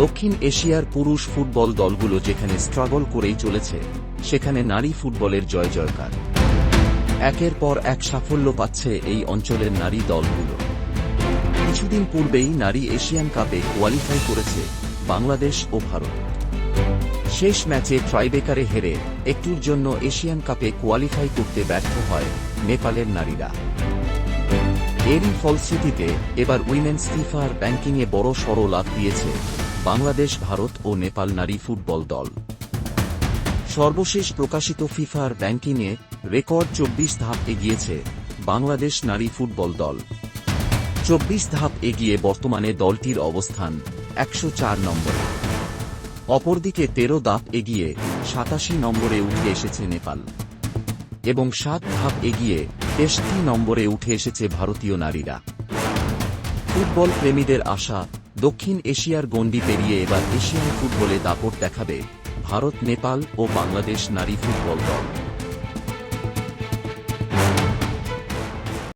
দক্ষিণ এশিয়ার পুরুষ ফুটবল দলগুলো যেখানে স্ট্রাগল করেই চলেছে, সেখানে নারী ফুটবলের জয় জয়কার। একের পর এক সাফল্য পাচ্ছে এই অঞ্চলের নারী দলগুলো। কিছুদিন পূর্বেই নারী এশিয়ান কাপে কোয়ালিফাই করেছে বাংলাদেশ ও ভারত। শেষ ম্যাচে ট্রাইবেকারে হেরে একটুর জন্য এশিয়ান কাপে কোয়ালিফাই করতে ব্যর্থ হয় নেপালের নারীরা। এরই ফলশ্রুতিতে এবার উইমেন্স ফিফার ব্যাংকিংয়ে বড় সড় লাভ দিয়েছে বাংলাদেশ, ভারত ও নেপাল নারী ফুটবল দল। সর্বশেষ প্রকাশিত ফিফার র্যাঙ্কিংয়ে রেকর্ড চব্বিশ ধাপ এগিয়েছে বাংলাদেশ নারী ফুটবল দল। চব্বিশ ধাপ এগিয়ে বর্তমানে দলটির অবস্থান একশো চার নম্বরে। অপরদিকে তেরো ধাপ এগিয়ে সাতাশি নম্বরে উঠে এসেছে নেপাল। এবং সাত ধাপ এগিয়ে তেষট্টি নম্বরে উঠে এসেছে ভারতীয় নারীরা। ফুটবল প্রেমীদের আশা দক্ষিণ এশিয়ার গণ্ডি পেরিয়ে এবার এশিয়ান ফুটবলে দাপট দেখাবে ভারত, নেপাল ও বাংলাদেশ নারী ফুটবল দল।